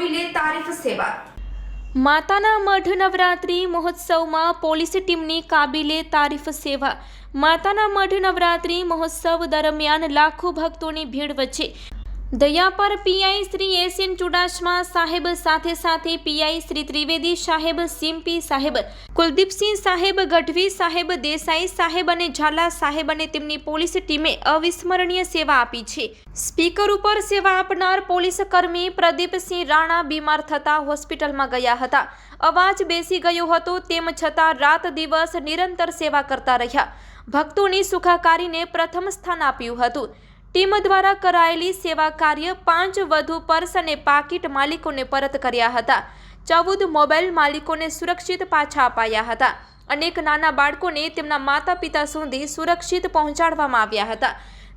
આપી તારીફ સેવા. માતાના મઢ નવરાત્રિ મહોત્સવમાં પોલીસ ટીમની કાબિલે તારીફ સેવા. માતાના મઢ નવરાત્રી મહોત્સવ દરમિયાન લાખો ભક્તોની ભીડ વચ્ચે Dayapar PI Shri S N Chudasama સાહેબ સાથે સાથે પીઆઈ શ્રી ત્રિવેદી સાહેબ સિમ્પી સાહેબ, કુલદીપસિંહ સાહેબ, ગઢવી સાહેબ, દેસાઈ સાહેબ અને ઝાલા સાહેબ અને તેમની પોલીસ ટીમે અવિસ્મરણીય સેવા આપી છે. સ્પીકર ઉપર સેવા આપનાર પોલીસ કર્મી પ્રદીપસિંહ રાણા બીમાર થતા હોસ્પિટલમાં ગયા હતા. અવાજ બેસી ગયો હતો તેમ છતાં રાત દિવસ નિરંતર સેવા કરતા રહ્યા. ભક્તોની સુખાકારીને પ્રથમ સ્થાન આપ્યું હતું. ટીમ દ્વારા કરાયેલી સેવા કાર્ય પાંચ વધુ પર્સ અને પાકીટ માલિકોને પરત કર્યા હતા. ચૌદ મોબાઈલ માલિકોને સુરક્ષિત પાછા અપાયા હતા. અનેક નાના બાળકોને તેમના માતા પિતા સુધી સુરક્ષિત પહોંચાડવામાં આવ્યા હતા.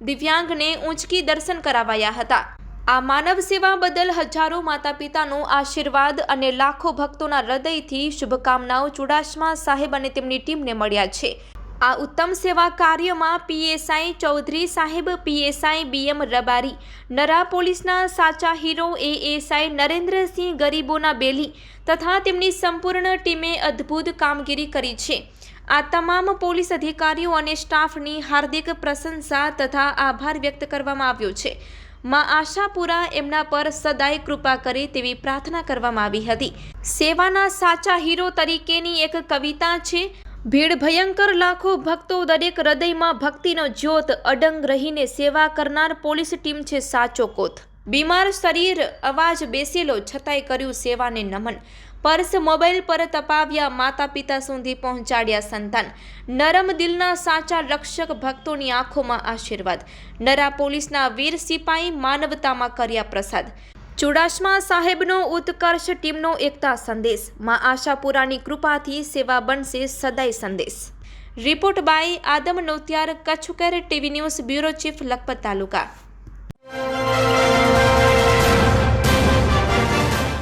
દિવ્યાંગને ઊંચકી દર્શન કરાવાયા હતા. આ માનવ સેવા બદલ હજારો માતા પિતાનો આશીર્વાદ અને લાખો ભક્તોના હૃદયથી શુભકામનાઓ ચુડાસમા સાહેબ અને તેમની ટીમને મળ્યા છે. આ ઉત્તમ સેવા કાર્યમાં પીએસઆઈ ચૌધરી સાહેબ, પીએસઆઈ બીએમ રબારી, નરા પોલીસના સાચા હીરો એએસઆઈ નરેન્દ્રસિંહ ગરીબોના બેલી તથા તેમની સંપૂર્ણ ટીમે અદ્ભુત કામગીરી કરી છે. આ તમામ પોલીસ અધિકારીઓ અને સ્ટાફની હાર્દિક પ્રશંસા તથા આભાર વ્યક્ત કરવામાં આવ્યો છે. માં આશાપુરા એમના પર સદાય કૃપા કરે તેવી પ્રાર્થના કરવામાં આવી હતી. સેવાના સાચા હીરો તરીકેની એક કવિતા છે ભીડ ભયંકર લાખો ભક્તો દરેક હૃદયમાં ભક્તિનો જ્યોત અડંગ રહીને સેવા કરનાર પોલીસ ટીમ છે સાચો કોથ. બીમાર શરીર અવાજ બેસેલો છતાંય કર્યું સેવાને નમન. પર્સ મોબાઈલ પર તપાવ્યા માતા પિતા સુધી પહોંચાડ્યા સંતાન. નરમ દિલના સાચા રક્ષક ભક્તોની આંખોમાં આશીર્વાદ. નરા પોલીસના વીર સિપાઈ માનવતામાં કર્યા પ્રસાદ. ચુડાસમા સાહેબનો ઉત્કર્ષ ટીમનો એકતા સંદેશ. માં આશાપુરાની કૃપાથી સેવા બનશે સદાય સંદેશ. Report by Adam Notiyar, કચ્છકર TV news bureau chief Lakhpat taluka.